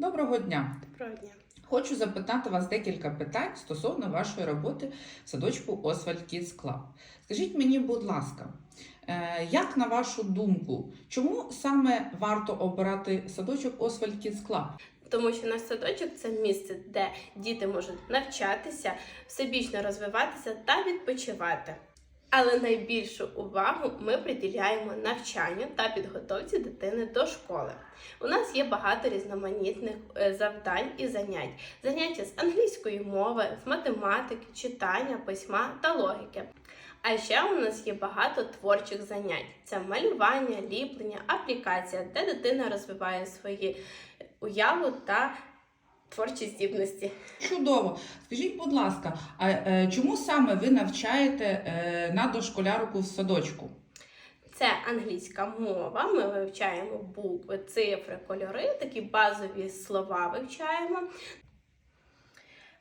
Доброго дня! Доброго дня. Хочу запитати вас декілька питань стосовно вашої роботи в садочку Oswald Kids Club. Скажіть мені, будь ласка, е, як на вашу думку, чому саме варто обирати садочок Oswald Kids Club? Тому що наш садочок це місце, де діти можуть навчатися, всебічно розвиватися та відпочивати. Але найбільшу увагу ми приділяємо навчанню та підготовці дитини до школи. У нас є багато різноманітних е, завдань і занять: заняття з англійської мови, з математики, читання, письма та логіки. А ще у нас є багато творчих занять: це малювання, ліплення, аплікація, де дитина розвиває свої уяву та творчі здібності. Чудово! Скажіть, будь ласка, а е, чому саме ви навчаєте е, на дошколярику в садочку? Це англійська мова. Ми вивчаємо букви, цифри, кольори, такі базові слова вивчаємо.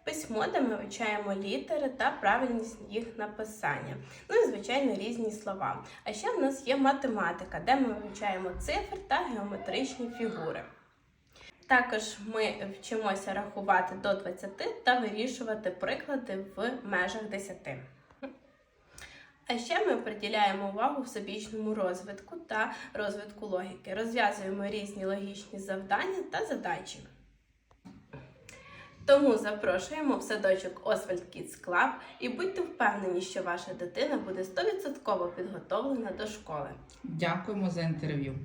Письмо, де ми вивчаємо літери та правильність їх написання. Ну і звичайно різні слова. А ще в нас є математика, де ми вивчаємо цифри та геометричні фігури. Також ми вчимося рахувати до 20 та вирішувати приклади в межах 10. А ще ми приділяємо увагу всебічному розвитку та розвитку логіки. Розв'язуємо різні логічні завдання та задачі. Тому запрошуємо в садочок Oswald Kids Club і будьте впевнені, що ваша дитина буде 100% підготовлена до школи. Дякуємо за інтерв'ю.